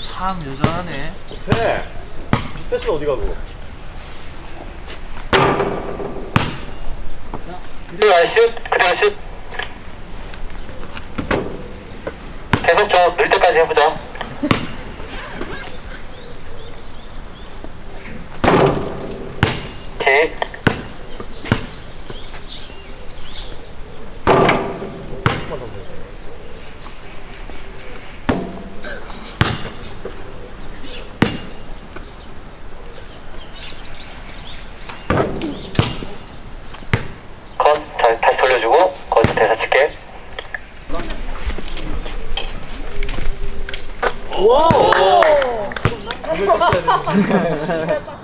참 여전하네. 네. 그래. 패션 어디 가고? 그래, 슛. 그래, 슛. 계속 저 늘 때까지 해보자. 와우!